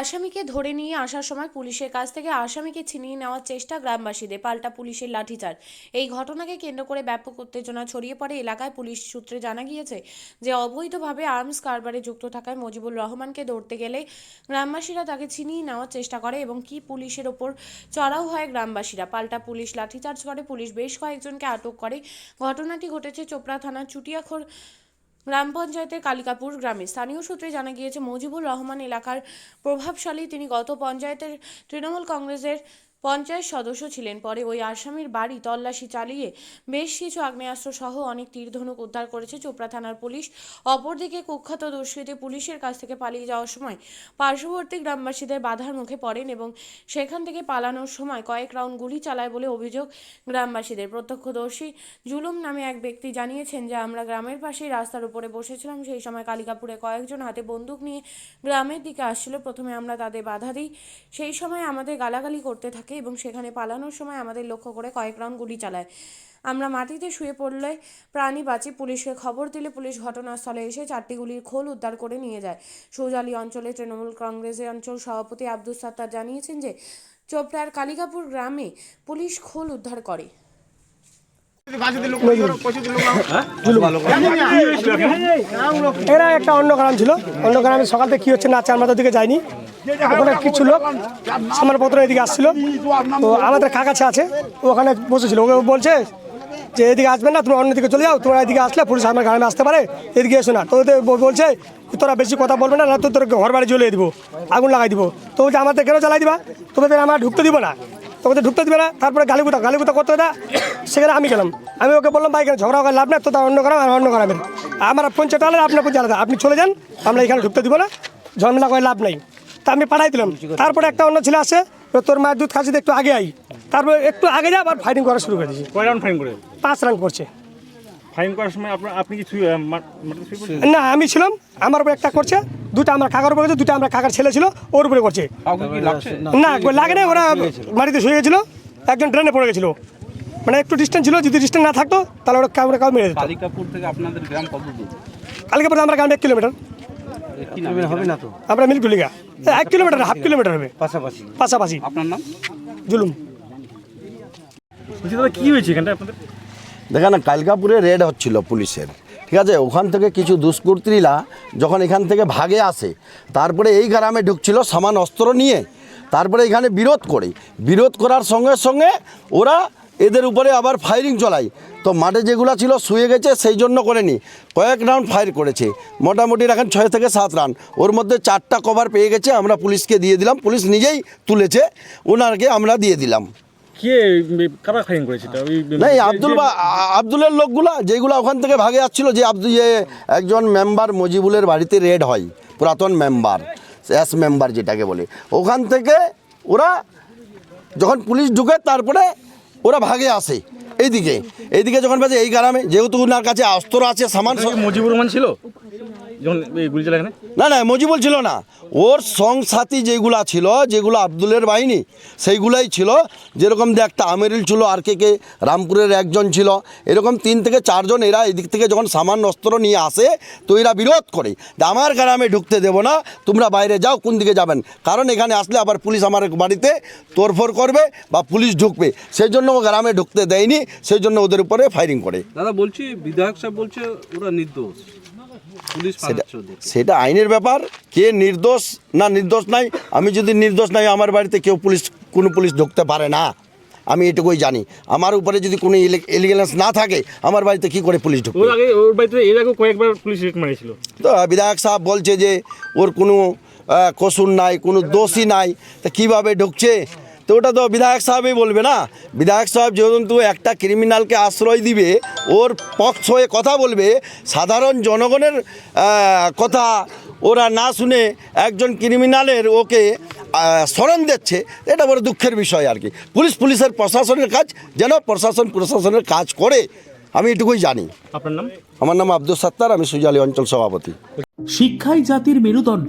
আসামিকে ধরে নিয়ে আসার সময় পুলিশের কাছ থেকে আসামিকে ছিনিয়ে নেওয়ার চেষ্টা গ্রামবাসীদের, পাল্টা পুলিশের লাঠিচার্জ। এই ঘটনাকে কেন্দ্র করে ব্যাপক উত্তেজনা ছড়িয়ে পড়ে এলাকায় পুলিশ সূত্রে জানা গিয়েছে যে, অবৈধভাবে আর্মস কারবারে যুক্ত থাকায় মুজিবুর রহমানকে ধরতে গেলে গ্রামবাসীরা তাকে ছিনিয়ে নেওয়ার চেষ্টা করে এবং কি পুলিশের ওপর চড়াও হয় গ্রামবাসীরা। পাল্টা পুলিশ লাঠিচার্জ করে, পুলিশ বেশ কয়েকজনকে আটক করে। ঘটনাটি ঘটেছে চোপড়া থানার চুটিয়াখোর গ্রাম পঞ্চায়েতের কালিকাপুর গ্রামে। স্থানীয় সূত্রে জানা গিয়েছে, মুজিবুর রহমান এলাকার প্রভাবশালী। তিনি গত পঞ্চায়েতের তৃণমূল কংগ্রেসের পঞ্চায়েত সদস্য ছিলেন। পরে ওই আসামির বাড়ি তল্লাশি চালিয়ে বেশ কিছু আগ্নেয়াস্ত্র সহ অনেক তীরধনুক উদ্ধার করেছে চোপড়া থানার পুলিশ। অপরদিকে কুখ্যাত দুষ্কৃতী পুলিশের কাছ থেকে পালিয়ে যাওয়ার সময় পার্শ্ববর্তী গ্রামবাসীদের বাধার মুখে পড়েন এবং সেখান থেকে পালানোর সময় কয়েক রাউন্ড গুলি চালায় বলে অভিযোগ গ্রামবাসীদের। প্রত্যক্ষদর্শী জুলুম নামে এক ব্যক্তি জানিয়েছেন যে, আমরা গ্রামের পাশেই রাস্তার উপরে বসেছিলাম। সেই সময় কালিকাপুরে কয়েকজন হাতে বন্দুক নিয়ে গ্রামের দিকে আসছিল। প্রথমে আমরা তাদের বাধা দিই। সেই সময় আমাদের গালাগালি করতে থাকে এবং সেখানে পালানোর সময় আমাদের লক্ষ্য করে কয়েক রাউন্ড গুলি চালায়। আমরা মাটিতে শুয়ে পড়লে প্রাণী বাঁচি, পুলিশকে খবর দিলে পুলিশ ঘটনাস্থলে এসে চারটি গুলির খোল উদ্ধার করে নিয়ে যায়। সৌজালি অঞ্চলে তৃণমূল কংগ্রেসের অঞ্চল সভাপতি আব্দুল সাত্তার জানিয়েছেন যে, চোপড়ার কালিকাপুর গ্রামে পুলিশ খোল উদ্ধার করে। এরা একটা অন্য গ্রাম ছিল। অন্য গ্রামে সকাল থেকে কি হচ্ছে না চার মাথার দিকে যায়নি ওখানে কিছু লোক সামানপত্র এদিকে আসছিল। তো আমাদের কাকাছে আছে ওখানে বসেছিল। ওকে বলছে যে, এদিকে আসবে না, তুমি অন্যদিকে চলে যাও, তোমরা এদিকে আসলে পুলিশ আমার গ্রামে আসতে পারে, এদিকে এসো না। তো বলছে, তোরা বেশি কথা বলবে না না তো তোর ঘর বাড়ি জ্বলিয়ে দিব, আগুন লাগাই দিব। তো বলছে, আমাদের কেন জ্বালাই দিবা? তোমাদের আমার ঢুকতে দিব না। তোকে ঢুকতে দিবে না, তারপরে গালিগুতা গালিগুতা করতে না। সেখানে আমি গেলাম। আমি ওকে বললাম, ভাই, এখানে ঝগড়া করে লাভ না তো তার অন্য গ্রাম আর অন্য গ্রামের। আমার পঞ্চায়েত আলাদা, আপনার পঞ্চায়েত আপনি চলে যান, আমরা এখানে ঢুকতে দিব না, ঝামেলা করে লাভ নাই। তা আমি পাঠাই দিলাম। তারপরে একটা অন্য ছেলে আসে তো তোর মায়ের দুধ খাচ্ছি একটু আগে আই তারপরে একটু আগে যা আবার ফাইটিং করা শুরু করে দিয়েছি। কয় রাউন্ড ফাইন করে? পাঁচ রান করছে। ফাইন করার সময় আপনার আপনি কি? না আমি ছিলাম আমার উপরে একটা করছে দুটো আমার কাকার উপরে করছে দুটো আমরা কাকার ছেলে ছিল ওর উপরে করছে। না লাগে না ওরা মাটিতে শুয়ে গেছিল একজন ট্রেনে পড়ে গেছিল। মানে একটু ডিস্টেন্স ছিল যদি ডিস্টেন্স না থাকতো তাহলে ওরা কাউকে কাউ মেরে দিত। কালিকাপুর থেকে আপনাদের গ্রাম কত দূর কালকে পরে আমরা গ্রাম এক কিলোমিটার হবে না তো? আমরা মিলগুলিগা এক কিলোমিটার হাফ কিলোমিটার হবে। পাশাপাশি? পাশাপাশি। আপনার নাম? জুলুম। বলছি দাদা কি হয়েছে এখানটা আপনাদের? দেখেন কালকাপুরে রেড হচ্ছিল পুলিশের। ঠিক আছে? ওখান থেকে কিছু দুষ্কৃতীরা যখন এখান থেকে ভাগে আসে তারপরে এই গ্রামে ঢুকছিল সামান অস্ত্র নিয়ে। তারপরে এখানে বিরোধ করে। বিরোধ করার সঙ্গে সঙ্গে ওরা এদের উপরে আবার ফায়ারিং চলাই। তো মাঠে যেগুলো ছিল শুয়ে গেছে সেই জন্য করেনি কয়েক রাউন্ড ফায়ার করেছে। মোটামুটি এখন ছয় থেকে সাত রান ওর মধ্যে চারটা কভার পেয়ে গেছে আমরা পুলিশকে দিয়ে দিলাম। পুলিশ নিজেই তুলেছে। ওনারকে আমরা দিয়ে দিলাম। আব্দুলের লোকগুলা যেগুলো ওখান থেকে ভাগে আসছিল যে আব্দুল যে একজন মেম্বার মজিবুলের বাড়িতে রেড হয় পুরাতন মেম্বার এস মেম্বার যেটাকে বলে। ওখান থেকে ওরা যখন পুলিশ ঢুকে তারপরে ওরা ভাগে আসে। এইদিকে। এইদিকে যখন বাজে, এই গ্রামে যেহেতু ওনার কাছে অস্ত্র আছে, সামান মুজিবুর রহমান ছিল? যখন গুলি চালা এখানে? না না মজিবুল ছিল না। ওর সংসাথী যেগুলা ছিল যেগুলো আব্দুলের বাহিনী সেইগুলাই ছিল। যেরকম যে একটা আমেরিল ছিল আর কে কে রামপুরের একজন ছিল। এরকম তিন থেকে চারজন এরা এদিক থেকে যখন সামান্য অস্ত্র নিয়ে আসে তো এরা বিরোধ করে। যে আমার গ্রামে ঢুকতে দেবো না তোমরা বাইরে যাও কোন দিকে যাবেন। কারণ এখানে আসলে আবার পুলিশ আমার বাড়িতে তোড়ফোড় করবে বা পুলিশ ঢুকবে। সেই জন্য ও গ্রামে ঢুকতে দেয়নি সেই জন্য ওদের উপরে ফায়ারিং করে। দাদা বলছি বিধায়ক সাহেব বলছে ওরা নির্দোষ। সেটা আইনের ব্যাপার কে নির্দোষ না নির্দোষ নাই আমি যদি নির্দোষ নাই আমার বাড়িতে কেউ পুলিশ কোনো পুলিশ ঢুকতে পারে না। আমি এটুকুই জানি। আমার উপরে যদি কোনো এলিগেন্স না থাকে আমার বাড়িতে কি করে পুলিশ ঢুকবে? ওর আগে ওর বাড়িতে এর আগেও কয়েকবার পুলিশ তো বিধায়ক সাহেব বলছে যে ওর কোনো কসুর নাই কোনো দোষই নাই তা কীভাবে ঢুকছে? তো ওটা তো বিধায়ক সাহেবই বলবে না? বিধায়ক সাহেব যেহেতু একটা ক্রিমিনালকে আশ্রয় দিবে ওর পক্ষ হয়ে কথা বলবে সাধারণ জনগণের কথা ওরা না শুনে একজন ক্রিমিনালের ওকে স্মরণ দিচ্ছে এটা বড় দুঃখের বিষয় আর কি। পুলিশ পুলিশের প্রশাসনের কাজ যেন প্রশাসন প্রশাসনের কাজ করে আমি এটুকুই জানি। আপনার নাম? আমার নাম আব্দুল সাত্তার আমি সুজালি অঞ্চল সভাপতি। শিক্ষাই জাতির মেরুদণ্ড।